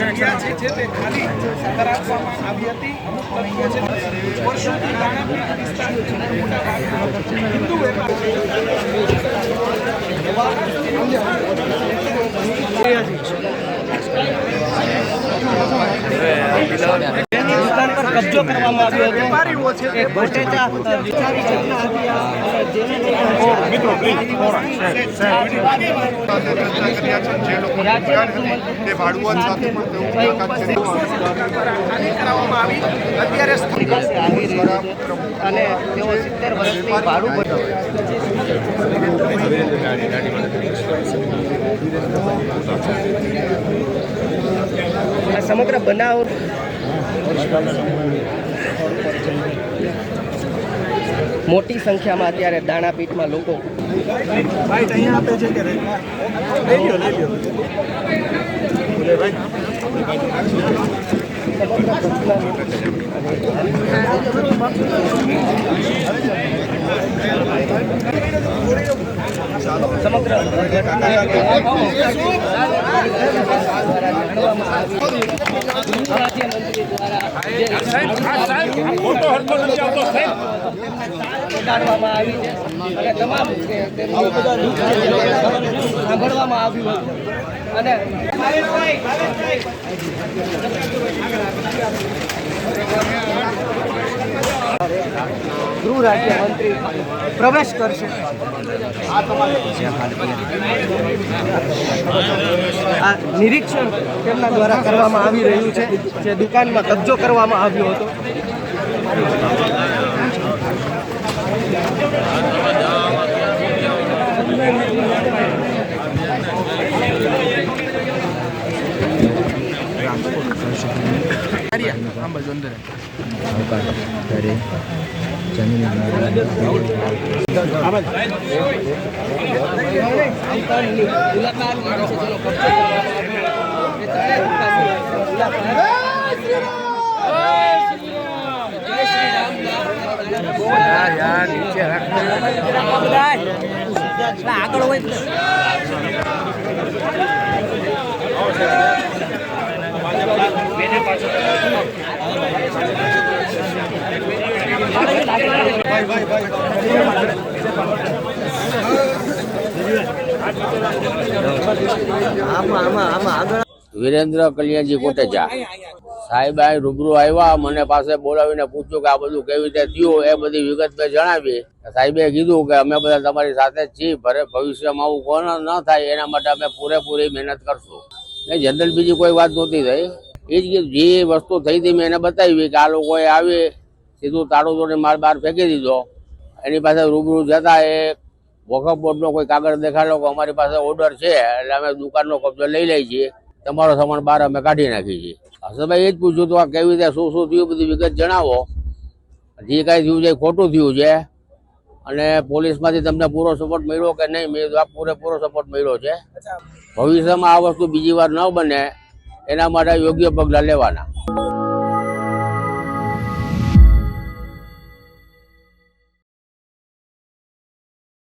જગ્યા છે જે છે વર્ષોથી દાણાપીઠ કબજો કરવામાં આવ્યો હતો વેપારીઓ છે જેને લઈને મિત્રો તે ભાડુઆત સાથે પણ તેઓ મુલાકાત અને સમગ્ર બનાવ મોટી સંખ્યામાં અત્યારે દાણાપીઠમાં લોકો Thank અહીંયા આપે છે કે લઈ લ્યો લઈ લ્યો સમગ્ર આવી છે અને તમામ સાંભળવામાં આવ્યું હતું અને ગૃહ રાજ્ય મંત્રી પ્રવેશ કરશે. આ નિરીક્ષણ તેમના દ્વારા કરવામાં આવી રહ્યું છે, જે દુકાનમાં કબજો કરવામાં આવ્યો હતો મુલાકાત મારો છે જેનો કબજો કરવામાં આવ્યો એ ત્રણેય દુકાનની મુલાકાત આગળ હોય વિરેન્દ્ર કલ્યાણજી કોટેચા સાહેબ રૂબરૂ આવ્યા, મને પાસે બોલાવીને પૂછ્યું કે આ બધું કેવી રીતે થયું, એ બધી વિગત મેં જણાવી સાહેબે કીધું કે અમે બધા તમારી સાથે છીએ, ભરે ભવિષ્યમાં આવું કોણ ન થાય, એના માટે અમે પૂરેપૂરી મહેનત કરશું. જનરલ બીજી કોઈ વાત નહોતી થઈ. એ જ જે વસ્તુ થઈ હતી મેં એને બતાવી કે આ લોકોએ આવી સીધું તાળો તોડે માર બહાર ફેંકી દીધો. એની પાસે રૂબરૂ જતા એ વોકઅપ બોર્ડનો કોઈ કાગળ દેખાડો કે અમારી પાસે ઓર્ડર છે એટલે અમે દુકાનનો કબજો લઈ લઈએ છીએ. તમારો સામાન બહાર અમે કાઢી નાખીએ છીએ. હસનભાઈ એ જ પૂછ્યું હતું આ કેવી રીતે શું શું થયું બધી વિગત જણાવો. જે કાંઈ થયું છે ખોટું થયું છે. અને પોલીસમાંથી તમને પૂરો સપોર્ટ મળ્યો કે નહીં મેં પૂરેપૂરો સપોર્ટ મળ્યો છે. ભવિષ્યમાં આ વસ્તુ બીજી વાર ન બને. એના માટે યોગ્ય પગલાં લેવાના.